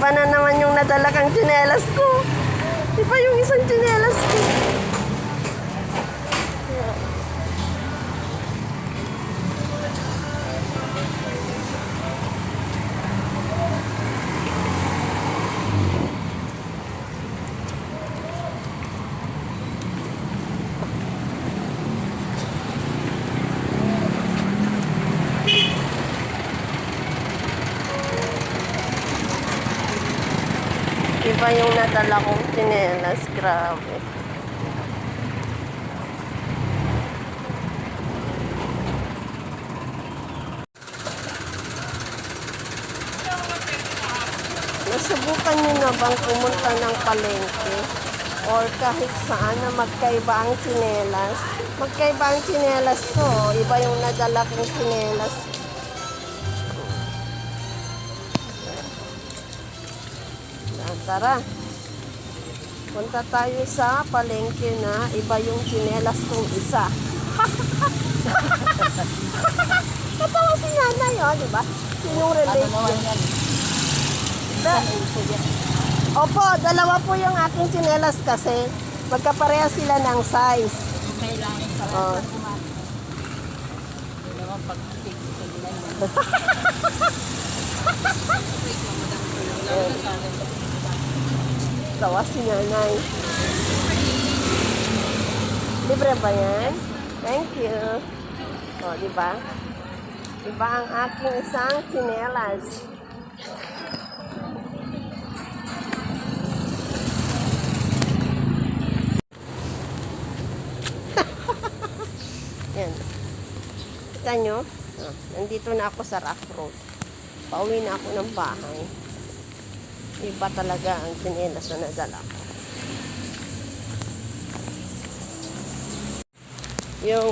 Iba na naman yung nadala kang tsinelas ko. Iba yung isang tsinelas Iba yung nadala kong tsinelas. Grabe. Nasubukan niyo na bang pumunta ng palengke? Or kahit saan na magkaiba ang tsinelas? Magkaiba ang tsinelas ko. Iba yung nadala kong tsinelas. Tara. Punta tayo sa palengke na iba yung tsinelas kong isa. Katawa si nanay, oh, di ba? Sinong yun? Da- Opo, dalawa po yung aking tsinelas kasi magkapareha sila ng size. Kailangan sa Oh. dalawang pag-tig-tig na yan. Tawa si nanay. Libre ba yan? Thank you. O, di ba? Iba ang aking isang tsinelas. Yan. Kita nyo? Ah, nandito na ako sa rough road. Pauwi na ako ng bahay. Iba talaga ang tsinelas na nadala ko. Yung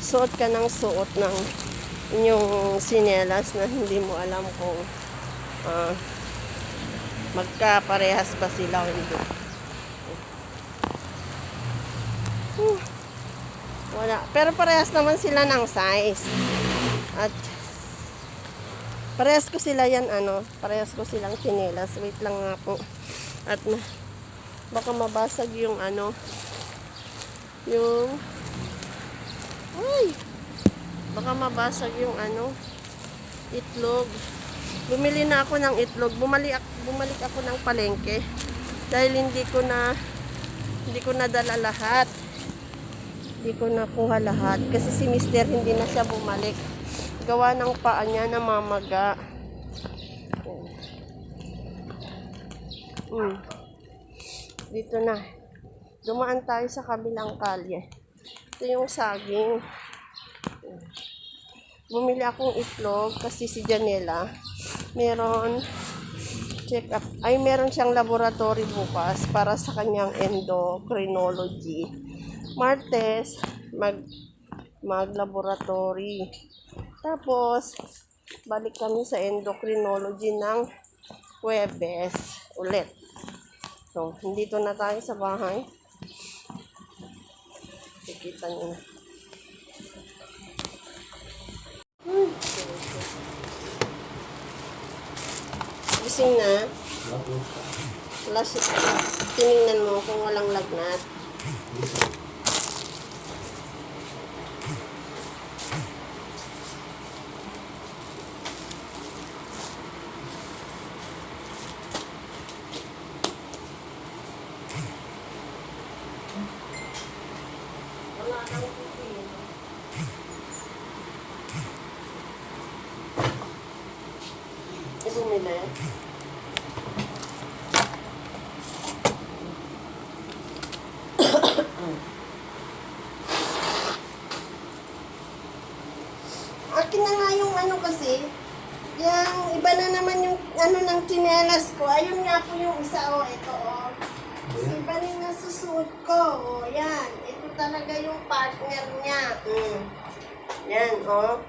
suot ka ng suot ng inyong sinelas na hindi mo alam kung ah, magkaparehas ba sila o hindi. Huh. Wala. Pero parehas naman sila ng size. At Parehas ko sila yan, ano, parehas ko silang chinelas. Wait lang nga po. At baka mabasag yung ano, yung, ay, baka mabasag yung ano, itlog. Bumili na ako ng itlog. Bumalik, bumalik ako ng palengke. Dahil hindi ko na, hindi ko nadala lahat. Hindi ko nakuha lahat. Kasi si mister hindi na siya bumalik gawa ng paa niya na mamaga. Mm. Dito na. Dumaan tayo sa kabilang kalye. Ito yung saging. Bumili akong itlog kasi si Janela meron check up. Ay, meron siyang laboratory bukas para sa kanyang endocrinology. Martes, mag mag-laboratory. Tapos, balik kami sa endocrinology ng Huwebes ulit. So, dito na tayo sa bahay. Kikita niyo na. Hmm. Gising na. Si... Tinignan mo kung walang lagnat. Bumili. Akin na nga yung ano kasi, yung iba na naman yung ano ng chinelas ko. Ayun nga po yung isa, oh, ito, oh. Kasi iba na susuot ko, oh, yan. Ito talaga yung partner niya. Mm. Yan, oh.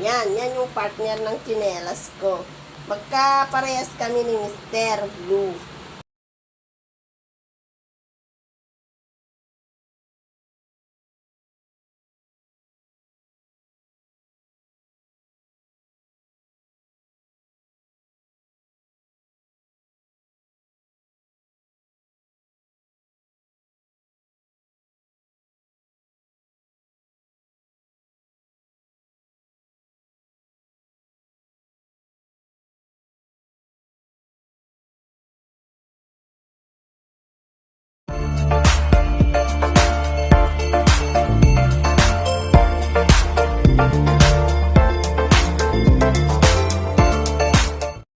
Yan, yan yung partner ng chinelas ko. Magkaparehas kami ni Mr. Blue.